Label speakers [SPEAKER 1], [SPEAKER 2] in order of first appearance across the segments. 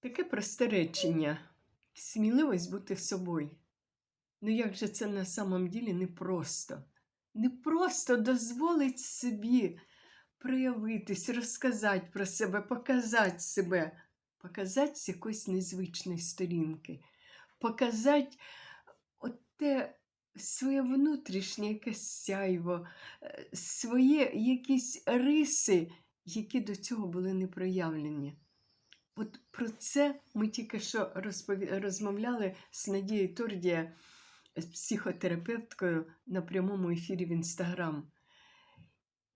[SPEAKER 1] Таке просте речення. Сміливість бути собою. Ну як же це на самом ділі непросто? Непросто дозволить собі проявитись, розказати про себе, показати себе, показати з якоїсь незвичної сторінки, показати оте своє внутрішнє якесь сяйво, е, свої якісь риси, які до цього були не проявлені. От про це ми тільки що розпові... розмовляли з Надією Тордія, з психотерапевткою на прямому ефірі в Інстаграм.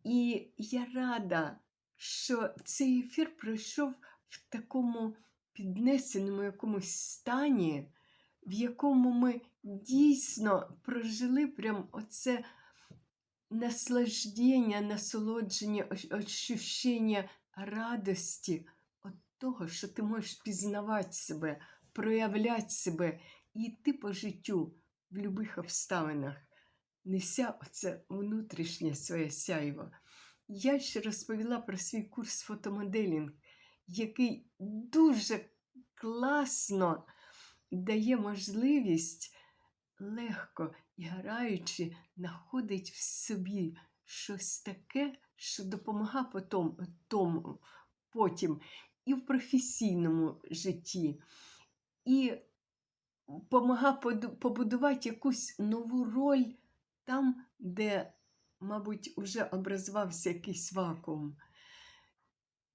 [SPEAKER 1] І я рада, що цей ефір пройшов в такому піднесеному якомусь стані, в якому ми дійсно прожили прям оце наслаждення, насолодження, ощущення радості того, що ти можеш пізнавати себе, проявляти себе і йти по життю в будь-яких обставинах, неся оце внутрішнє своє сяйво. Я ще розповіла про свій курс фотомоделінг, який дуже класно дає можливість легко і граючи знаходить в собі щось таке, що допомагає потом, тому, потім і в професійному житті, і допомагає побудувати якусь нову роль там, де, мабуть, вже образувався якийсь вакуум.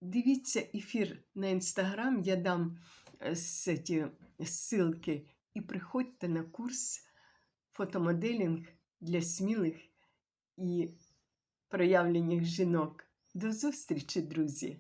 [SPEAKER 1] Дивіться ефір на інстаграм, я дам е, ці ссылки, і приходьте на курс фотомоделінг для смілих і проявлених жінок. До зустрічі, друзі!